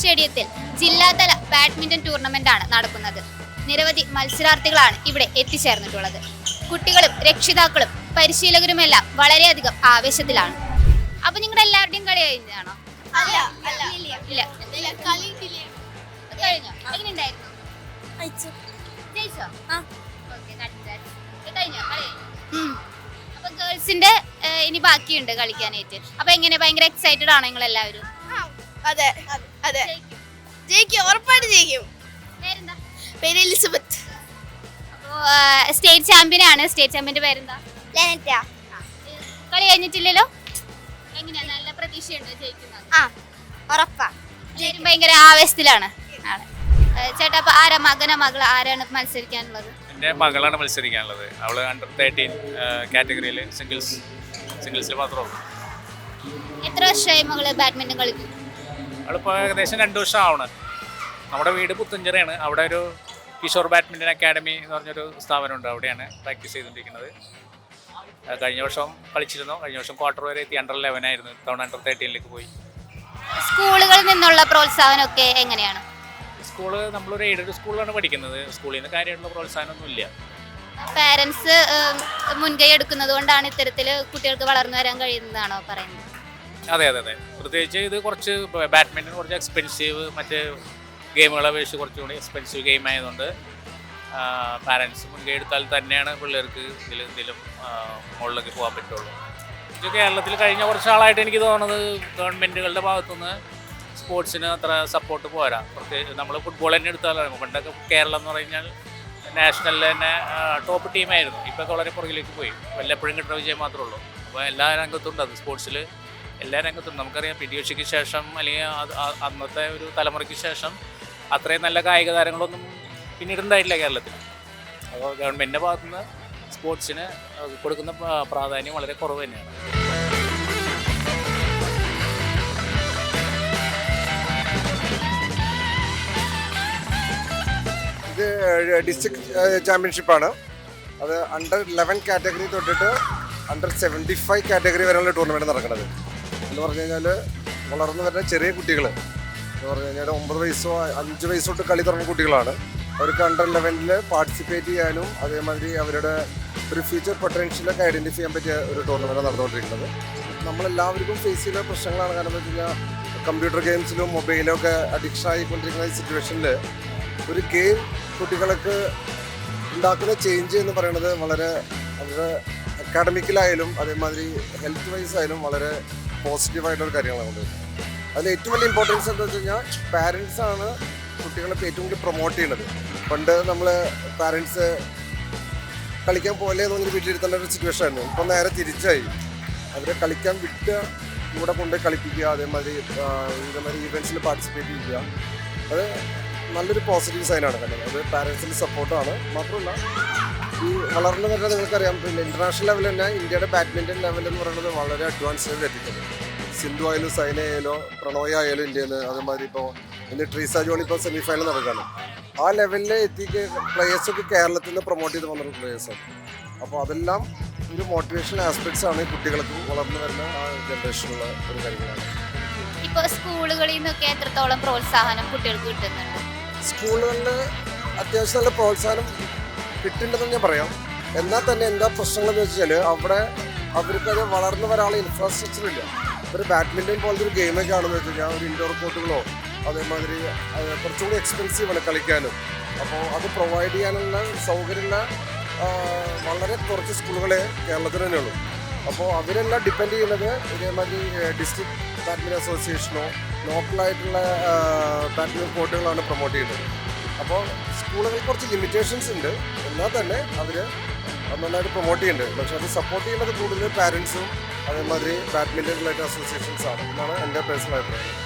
സ്റ്റേഡിയത്തിൽ ജില്ലാതല badminton tournament ആണ് നടക്കുന്നത്. നിരവധി മത്സരാർത്ഥികളാണ് ഇവിടെ എത്തിച്ചേർന്നിട്ടുള്ളത്. കുട്ടികളും രക്ഷിതാക്കളും പരിശീലകരുമെല്ലാം വളരെയധികം ആവേശത്തിലാണ്. അപ്പൊ നിങ്ങളുടെ എല്ലാവരുടെയും കളി കഴിഞ്ഞതാണോ? അപ്പൊ ഗേൾസിന്റെ ഇനി ബാക്കിയുണ്ട് കളിക്കാനായിട്ട്. അപ്പൊ എങ്ങനെ? ഭയങ്കര എക്സൈറ്റഡ് ആണോ നിങ്ങൾ എല്ലാവരും അതെ അതെ. ജയിക്കും ഉറപ്പായിട്ട് ജയിക്കും. പേരെന്താ? പേര് എലിസബത്ത്. സ്റ്റേറ്റ് ചാമ്പ്യൻ ആണ്. സ്റ്റേറ്റ് ചാമ്പ്യന്റെ പേരെന്താ? ലെനറ്റ. കളി കഴിഞ്ഞിട്ടില്ലല്ലോ? എങ്ങനെയാ? നല്ല പ്രതീക്ഷയുണ്ട് ജയിക്കുന്നത്? ആ ഉറപ്പാ. ഭയങ്കര ആവേശത്തിലാണ് ആണ് ചേട്ടാ അപ്പൊ ആരാ മകന മകള? ആരാണ് മത്സരിക്കാനുള്ളത്? എന്റെ മകളാണ് മത്സരിക്കാനുള്ളത്. അവൾ അണ്ടർ തേർട്ടീൻ കാറ്റഗറിയിൽ സിംഗിൾസ് സിംഗിൾസിൽ മാത്രമേ ഉള്ളൂ. എത്ര വർഷമായി മകൾ ബാഡ്മിന്റൺ കളിക്കും അവളിപ്പോൾ ഏകദേശം രണ്ട് വർഷം ആവണം നമ്മുടെ വീട് പുത്തഞ്ചിറയാണ് അവിടെ ഒരു കിഷോർ ബാഡ്മിന്റൺ അക്കാഡമി എന്ന് പറഞ്ഞൊരു സ്ഥാപനമുണ്ട്. അവിടെയാണ് പ്രാക്ടീസ് ചെയ്തുകൊണ്ടിരിക്കുന്നത് കഴിഞ്ഞ വർഷം കളിച്ചിരുന്നു. കഴിഞ്ഞ വർഷം ക്വാർട്ടർ വരെ എത്തി. അണ്ടർ ലെവൻ ആയിരുന്നു. തവണ അണ്ടർ തേർട്ടീനിലേക്ക് പോയി. സ്കൂളുകളിൽ നിന്നുള്ള പ്രോത്സാഹനമൊക്കെ എങ്ങനെയാണ്? സ്കൂൾ നമ്മളൊരു എയ്ഡഡ് സ്കൂളിലാണ് പഠിക്കുന്നത്. സ്കൂളിൽ നിന്ന് കാര്യമായിട്ടുള്ള പ്രോത്സാഹനമൊന്നും ഇല്ല പാരൻസ് മുൻകൈ എടുക്കുന്നത് കൊണ്ടാണ് ഇത്തരത്തിൽ കുട്ടികൾക്ക് വളർന്നു വരാൻ കഴിയുന്നതാണോ പറയുന്നത്? അതെ അതെ അതെ. പ്രത്യേകിച്ച് ഇത് കുറച്ച് ബാഡ്മിന്റൺ കുറച്ച് എക്സ്പെൻസീവ് മറ്റ് ഗെയിമുകളെ അപേക്ഷിച്ച് കുറച്ചുകൂടി എക്സ്പെൻസീവ് ഗെയിം ആയതുകൊണ്ട് പാരൻസ് മുൻകൈ എടുത്താൽ തന്നെയാണ് പിള്ളേർക്ക് ഇതിൽ എന്തെങ്കിലും മുകളിലേക്ക് പോകാൻ പറ്റുള്ളൂ. ഇത് കേരളത്തിൽ കഴിഞ്ഞ കുറച്ച് നാളായിട്ട് എനിക്ക് തോന്നുന്നത് ഗവൺമെന്റുകളുടെ ഭാഗത്തുനിന്ന് സ്പോർട്സിന് അത്ര സപ്പോർട്ട് പോരാ. പ്രത്യേകിച്ച് നമ്മൾ ഫുട്ബോൾ തന്നെ എടുത്താലാണ്. പണ്ടൊക്കെ കേരളം എന്ന് പറഞ്ഞാൽ നാഷണലിൽ തന്നെ ടോപ്പ് ടീമായിരുന്നു ഇപ്പോഴൊക്കെ വളരെ പുറകിലേക്ക് പോയി. വല്ലപ്പോഴും കിട്ടുന്ന വിജയം മാത്രമേ ഉള്ളൂ. അപ്പോൾ എല്ലാ രംഗത്തുണ്ട് അത്. സ്പോർട്സിൽ എല്ലാ രംഗത്തും. നമുക്കറിയാം പി ടി ഉഷയ്ക്ക് ശേഷം അല്ലെങ്കിൽ അന്നത്തെ ഒരു തലമുറയ്ക്ക് ശേഷം അത്രയും നല്ല കായിക താരങ്ങളൊന്നും പിന്നീട് ഉണ്ടായിട്ടില്ല കേരളത്തിൽ. അപ്പോൾ ഗവൺമെന്റിന്റെ ഭാഗത്തുനിന്ന് സ്പോർട്സിന് കൊടുക്കുന്ന പ്രാധാന്യം വളരെ കുറവ് തന്നെയാണ്. ഇത് ഡിസ്ട്രിക്ട് ചാമ്പ്യൻഷിപ്പാണ്. അത് അണ്ടർ ലെവൻ കാറ്റഗറി തൊട്ടിട്ട് അണ്ടർ സെവന്റി ഫൈവ് കാറ്റഗറി വരെയുള്ള ടൂർണമെന്റ് നടക്കുന്നത്. എന്ന് പറഞ്ഞു കഴിഞ്ഞാൽ വളർന്നു വരുന്ന ചെറിയ കുട്ടികൾ. എന്ന് പറഞ്ഞു കഴിഞ്ഞാൽ ഒമ്പത് വയസ്സോ അഞ്ച് വയസ്സ് തൊട്ട് കളി തുടങ്ങിയ കുട്ടികളാണ്. അവർക്ക് അണ്ടർ ലെവലിൽ പാർട്ടിസിപ്പേറ്റ് ചെയ്യാനും അതേമാതിരി അവരുടെ ഒരു ഫ്യൂച്ചർ പൊട്ടൻഷ്യലൊക്കെ ഐഡന്റിഫൈ ചെയ്യാൻ പറ്റിയ ഒരു ടൂർണമെന്റ് നടന്നുകൊണ്ടിരിക്കുന്നത്. നമ്മളെല്ലാവർക്കും ഫേസ് ചെയ്യുന്ന പ്രശ്നങ്ങളാണ്. കാരണം എന്താ വെച്ച് കമ്പ്യൂട്ടർ ഗെയിംസിലും മൊബൈലും ഒക്കെ അഡിക്ഷൻ ആയിക്കൊണ്ടിരിക്കുന്ന ഈ സിറ്റുവേഷനിൽ ഒരു ഗെയിം കുട്ടികൾക്ക് ഉണ്ടാക്കുന്ന ചേഞ്ച് എന്ന് പറയുന്നത് വളരെ അവരുടെ അക്കാഡമിക്കലായാലും അതേമാതിരി ഹെൽത്ത് വൈസ് ആയാലും വളരെ പോസിറ്റീവായിട്ടുള്ള കാര്യങ്ങളാണ് കൊണ്ടുവരുന്നത്. അതിൽ ഏറ്റവും വലിയ ഇമ്പോർട്ടൻസ് എന്താ വെച്ച് കഴിഞ്ഞാൽ പാരൻസ് ആണ് കുട്ടികളെ ഏറ്റവും കൂടുതൽ പ്രൊമോട്ട് ചെയ്യുന്നത്. പണ്ട് നമ്മൾ പാരൻസ് കളിക്കാൻ പോലെ എന്ന് പറഞ്ഞ് വീട്ടിലിരുത്തേണ്ട ഒരു സിറ്റുവേഷൻ ആയിരുന്നു. ഇപ്പം നേരെ തിരിച്ചായി. അവരെ കളിക്കാൻ വിട്ട് കൂടെ കൊണ്ട് കളിപ്പിക്കുക അതേമാതിരി ഇതേമാതിരി ഈവൻസിൽ പാർട്ടിസിപ്പേറ്റ് ചെയ്യുക. അത് നല്ലൊരു പോസിറ്റീവ് സൈനാണ് കണ്ടത് അത് പാരൻസിന്റെ സപ്പോർട്ടാണ് മാത്രമല്ല ഈ വളർന്നു വരുന്നത് നിങ്ങൾക്കറിയാം പിന്നെ ഇന്റർനാഷണൽ ലെവൽ തന്നെ ഇന്ത്യയുടെ ബാഡ്മിന്റൺ ലെവൽ എന്ന് പറയുന്നത് വളരെ അഡ്വാൻസ്ഡ് എത്തിക്കുന്നത് സിന്ധു ആയാലും സൈന ആയാലും പ്രണോയ് ആയാലും ഇന്ത്യയിൽ നിന്ന് അതേമാതിരി ഇപ്പോൾ ഇന്ന് ട്രീസ ജോൺ ഇപ്പോൾ സെമി ഫൈനൽ നടക്കുകയാണ് ആ ലെവലിൽ എത്തിക്ക് പ്ലേയേഴ്സൊക്കെ കേരളത്തിൽ നിന്ന് പ്രൊമോട്ട് ചെയ്ത് വന്നൊരു പ്ലേയേഴ്സാണ് അപ്പോൾ അതെല്ലാം ഒരു മോട്ടിവേഷൻ ആസ്പെക്ട്സ് ആണ് കുട്ടികൾക്ക് വളർന്നു വരുന്ന ആ ജനറേഷനുള്ള ഒരു കാര്യങ്ങളാണ് ഇപ്പോൾ സ്കൂളുകളിൽ നിന്നൊക്കെ എത്രത്തോളം പ്രോത്സാഹനം കുട്ടികൾക്ക് കിട്ടുന്നുണ്ട്? സ്കൂളുകളിൽ അത്യാവശ്യം നല്ല പ്രോത്സാഹനം കിട്ടുന്നുണ്ടെന്ന് ഞാൻ പറയാം. എന്നാൽ തന്നെ എന്താ പ്രശ്നങ്ങളെന്ന് വെച്ചാൽ അവിടെ അവർക്കത് വളർന്നു വരാനുള്ള ഇൻഫ്രാസ്ട്രക്ചർ ഇല്ല. ഒരു ബാഡ്മിന്റൺ പോലത്തെ ഒരു ഗെയിമൊക്കെ ആണെന്ന് വെച്ച് കഴിഞ്ഞാൽ ഒരു ഇൻഡോർ കോർട്ടുകളോ അതേമാതിരി അത് കുറച്ചുകൂടി ആണ് കളിക്കാനും. അപ്പോൾ അത് പ്രൊവൈഡ് ചെയ്യാനുള്ള സൗകര്യമുള്ള വളരെ കുറച്ച് സ്കൂളുകളെ കേരളത്തിൽ തന്നെ ഉള്ളൂ. അപ്പോൾ അവരെല്ലാം ഡിപ്പെൻഡ് ചെയ്യുന്നത് ഇതേമാതിരി ഡിസ്ട്രിക്ട് ബാഡ്മിന്റൺ അസോസിയേഷനോ ലോക്കലായിട്ടുള്ള ബാഡ്മിന്റൺ കോർട്ടുകളാണ് പ്രൊമോട്ട് ചെയ്യുന്നത്. അപ്പോൾ സ്കൂളുകളിൽ കുറച്ച് ലിമിറ്റേഷൻസ് ഉണ്ട്. എന്നാൽ തന്നെ അവർ നന്നായിട്ട് പ്രൊമോട്ട് ചെയ്യുന്നുണ്ട്. പക്ഷെ അത് സപ്പോർട്ട് ചെയ്യുന്നത് കൂടുതൽ പാരൻസും അതേമാതിരി ബാഡ്മിന്റൺ റിലേറ്റഡ് അസോസിയേഷൻസ് ആണ്. എന്നാണ് എന്റെ പേഴ്സണൽ അഭിപ്രായം.